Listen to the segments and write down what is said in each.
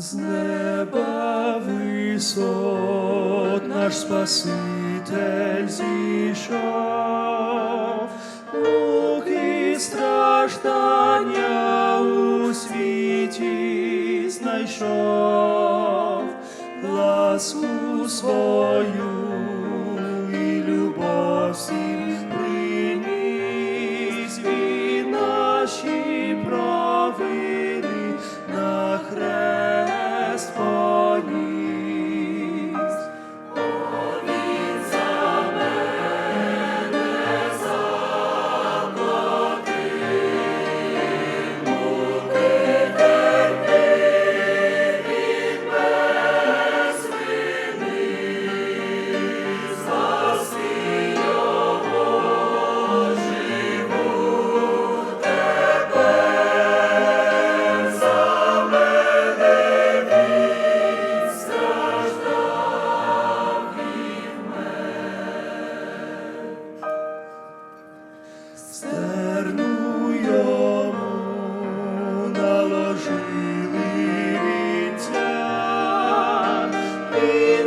з неба висот наш Спаситель зійшов, муки страждання у світі знайшов, ласку свою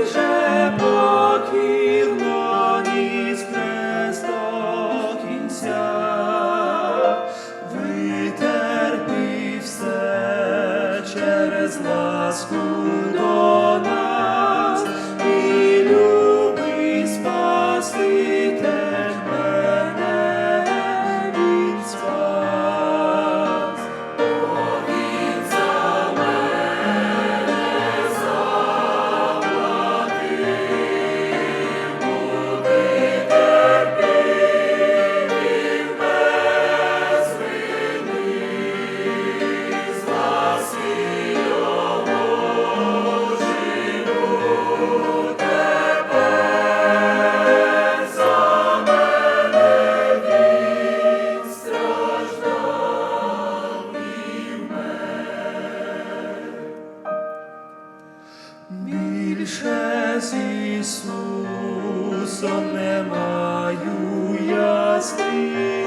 illusion. більше з Ісусом не маю ясних.